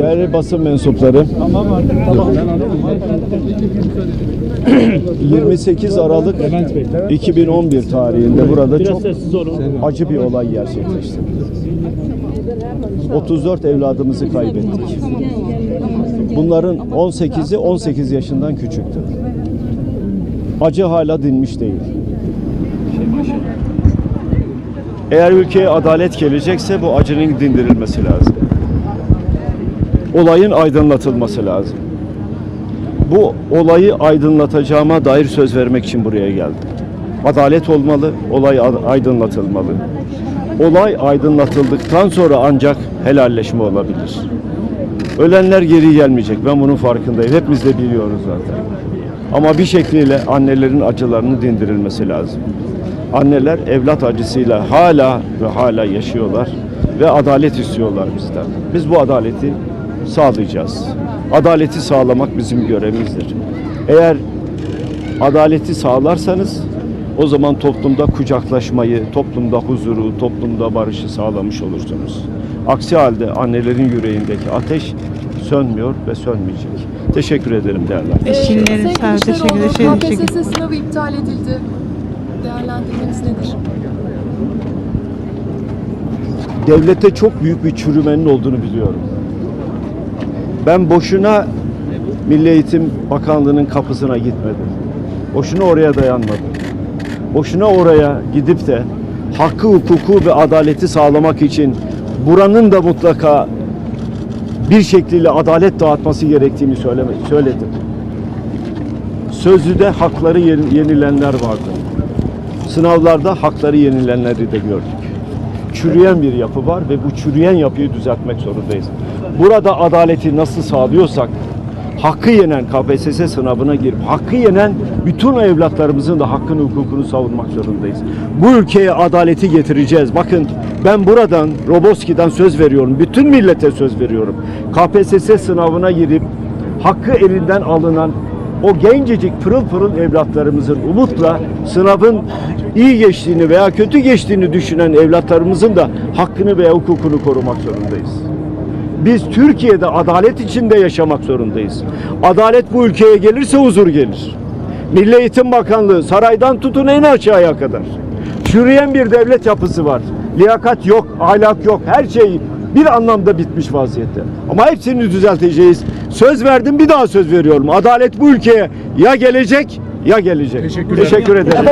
Değerli basın mensupları, 28 Aralık 2011 tarihinde burada çok acı bir olay gerçekleşti. 34 evladımızı kaybettik. Bunların 18'i 18 yaşından küçüktü. Acı hala dinmiş değil. Eğer ülkeye adalet gelecekse bu acının dindirilmesi lazım. Olayın aydınlatılması lazım. Bu olayı aydınlatacağıma dair söz vermek için buraya geldim. Adalet olmalı, olay aydınlatılmalı. Olay aydınlatıldıktan sonra ancak helalleşme olabilir. Ölenler geri gelmeyecek. Ben bunun farkındayım. Hepimiz de biliyoruz zaten. Ama bir şekliyle annelerin acılarını dindirilmesi lazım. Anneler evlat acısıyla hala ve hala yaşıyorlar ve adalet istiyorlar bizden. Biz bu adaleti sağlayacağız. Adaleti sağlamak bizim görevimizdir. Eğer adaleti sağlarsanız o zaman toplumda kucaklaşmayı, toplumda huzuru, toplumda barışı sağlamış olursunuz. Aksi halde annelerin yüreğindeki ateş sönmüyor ve sönmeyecek. Teşekkür ederim değerli arkadaşlar. Eşinlerin sağ teşekkür ederim. KPSS sınavı iptal edildi. Değerlendirmeniz nedir? devlette çok büyük bir çürümenin olduğunu biliyorum. Ben boşuna Milli Eğitim Bakanlığı'nın kapısına gitmedim. Boşuna oraya dayanmadım. Boşuna oraya gidip de hakkı, hukuku ve adaleti sağlamak için buranın da mutlaka bir şekliyle adalet dağıtması gerektiğini söyleme, söyledim. Sözlüde hakları yeni- yenilenler vardı. Sınavlarda hakları yenilenleri de gördük çürüyen bir yapı var ve bu çürüyen yapıyı düzeltmek zorundayız. Burada adaleti nasıl sağlıyorsak hakkı yenen KPSS sınavına girip hakkı yenen bütün evlatlarımızın da hakkını hukukunu savunmak zorundayız. Bu ülkeye adaleti getireceğiz. Bakın ben buradan Roboski'den söz veriyorum. Bütün millete söz veriyorum. KPSS sınavına girip hakkı elinden alınan o gencecik pırıl pırıl evlatlarımızın umutla sınavın iyi geçtiğini veya kötü geçtiğini düşünen evlatlarımızın da hakkını veya hukukunu korumak zorundayız. Biz Türkiye'de adalet içinde yaşamak zorundayız. Adalet bu ülkeye gelirse huzur gelir. Milli Eğitim Bakanlığı saraydan tutun en aşağıya kadar. Çürüyen bir devlet yapısı var. Liyakat yok, ahlak yok, her şey bir anlamda bitmiş vaziyette. Ama hepsini düzelteceğiz. Söz verdim bir daha söz veriyorum. Adalet bu ülkeye ya gelecek ya gelecek. Teşekkür ederim.